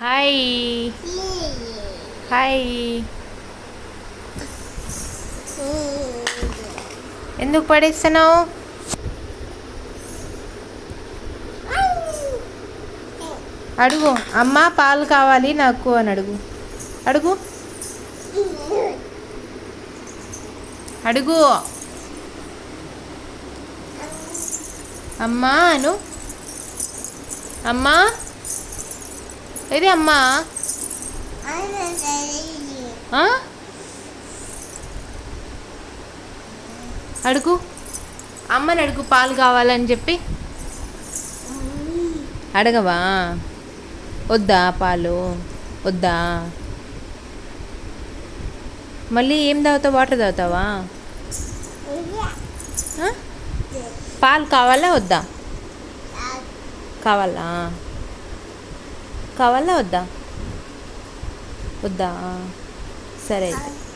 Hi. Hi. ఎందుకు పడేస్తున్నావు? అడుగు. అమ్మ పాలు కావాలి నాకు అని అడుగు. అడుగు. అడుగు. అమ్మా అను. అమ్మా. ఏది అమ్మా? అడుగు. అమ్మని అడుగు పాలు కావాలని చెప్పి. అడగవా? వద్దా పాలు? వద్దా? మళ్ళీ ఏం తాగుతావు? వాటర్ తాగుతావా? పాలు కావాలా? వద్దా? కావాలా? కావాలా? వద్దా? వద్దా? సరే. అయితే